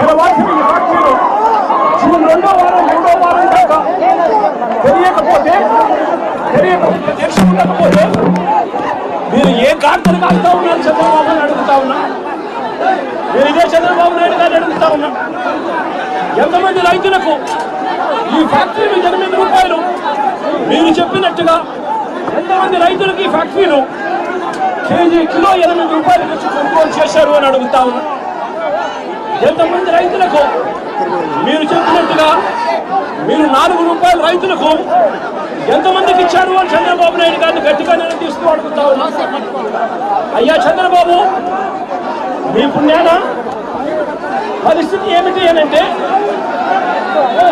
తెరవాల్సిన ఈ ఫ్యాక్టరీలో జూన్ రెండో వారం మూడో వారం దాకా తెలియకపోతే తెలియకపోతే తెలుసుకుండకపోతే మీరు ఏ గాడిదలు కాస్తా ఉన్నారు చంద్రబాబు నాయుడు అడుగుతా ఉన్నా మీరు ఇదే చంద్రబాబు నాయుడు గారిని అడుగుతా ఉన్నా ఎంతమంది రైతులకు ఈ ఫ్యాక్టరీలు ఎనిమిది రూపాయలు? మీరు చెప్పినట్టుగా ఎంతమంది రైతులకు ఈ ఫ్యాక్టరీలు కేజీ కిలో ఎనిమిది రూపాయలు వచ్చి కొనుగోలు చేశారు అని అడుగుతా ఉన్నా. ఎంతమంది రైతులకు? మీరు చెప్పినట్టుగా మీరు నాలుగు రూపాయలు రైతులకు ఎంతమందికి ఇచ్చారు అని చంద్రబాబు నాయుడు గారిని గట్టిగా నేను తీసుకు అడుగుతా ఉన్నా? అయ్యా చంద్రబాబు మీ పుణ్యాన పరిస్థితి ఏమిటి అని అంటే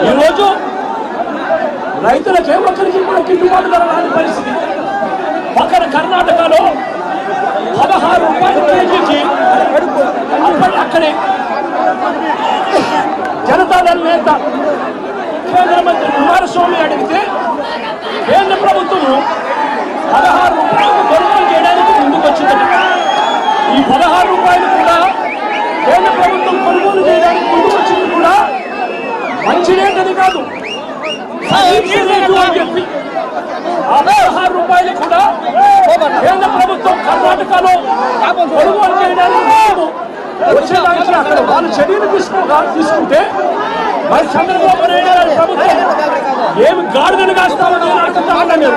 ఈరోజు రైతులకే ఒక్కరికి కూడా గిట్టుబాటు ధర రాని పరిస్థితి. పక్కన కర్ణాటకలో పదహారు రూపాయలు కేజీ నేత. కేంద్ర మంత్రి కుమారస్వామి అడిగితే కేంద్ర ప్రభుత్వం? పదహారు రూపాయలు కొనుగోలు చేయడానికి ముందుకు వచ్చిందట. ఈ పదహారు రూపాయలు కూడా కేంద్ర ప్రభుత్వం కొనుగోలు చేయడానికి ముందుకు వచ్చింది కూడా మంచి రేట్ కాదు చెప్పి ఆ పదహారు రూపాయలు కూడా కేంద్ర ప్రభుత్వం కర్ణాటకలో కొనుగోలు చేయడానికి వచ్చేదానికి అక్కడ వాళ్ళు చర్యలు తీసుకోగా తీసుకుంటే మరి చంద్రబాబు నాయుడు గారి ప్రభుత్వం ఏమి గాడిదలు కాస్తామని నేను అడుగుతా ఉన్నాను